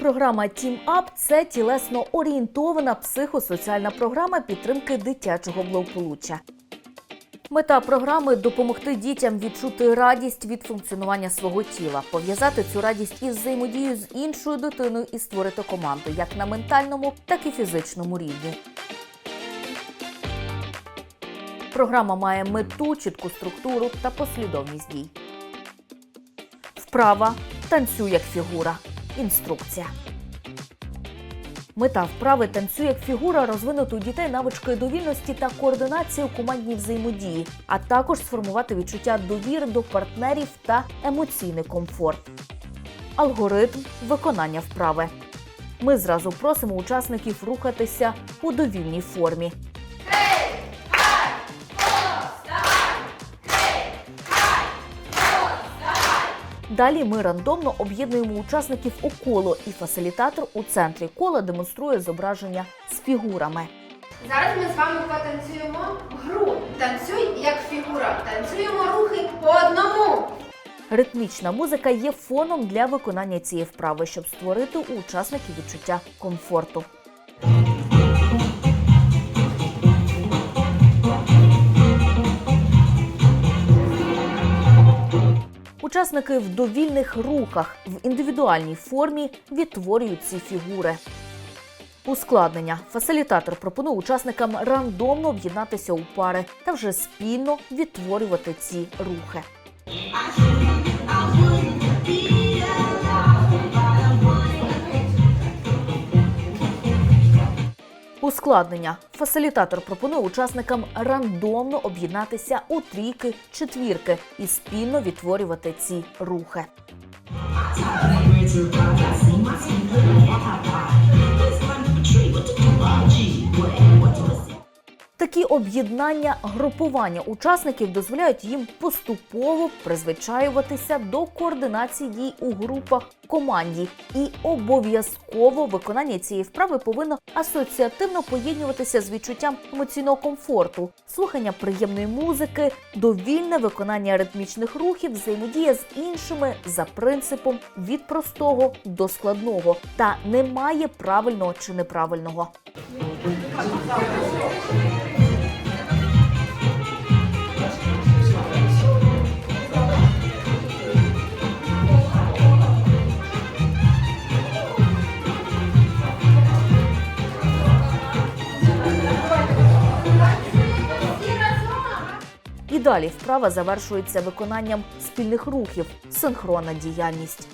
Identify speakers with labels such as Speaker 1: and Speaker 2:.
Speaker 1: Програма Team Up – це тілесно орієнтована психосоціальна програма підтримки дитячого благополуччя. Мета програми допомогти дітям відчути радість від функціонування свого тіла, пов'язати цю радість із взаємодією з іншою дитиною і створити команду як на ментальному, так і фізичному рівні. Програма має мету, чітку структуру та послідовність дій. Вправа танцюй як фігура. Інструкція. Мета вправи танцюй як фігура розвинути у дітей навички довільності та координації у командній взаємодії, а також сформувати відчуття довіри до партнерів та емоційний комфорт. Алгоритм виконання вправи. Ми зразу просимо учасників рухатися у довільній формі. Далі ми рандомно об'єднуємо учасників у коло, і фасилітатор у центрі кола демонструє зображення з фігурами.
Speaker 2: Зараз ми з вами потанцюємо гру. Танцюй як фігура. Танцюємо рухи по одному.
Speaker 1: Ритмічна музика є фоном для виконання цієї вправи, щоб створити у учасників відчуття комфорту. Учасники в довільних рухах в індивідуальній формі відтворюють ці фігури. Ускладнення. Фасилітатор пропонує учасникам рандомно об'єднатися у пари та вже спільно відтворювати ці рухи. Ускладнення. Фасилітатор пропонує учасникам рандомно об'єднатися у трійки, четвірки і спільно відтворювати ці рухи. Такі об'єднання групування учасників дозволяють їм поступово призвичаюватися до координації дій у групах команді, і обов'язково виконання цієї вправи повинно асоціативно поєднуватися з відчуттям емоційного комфорту, слухання приємної музики, довільне виконання ритмічних рухів, взаємодія з іншими за принципом від простого до складного, та немає правильного чи неправильного. І далі вправа завершується виконанням спільних рухів, синхронна діяльність.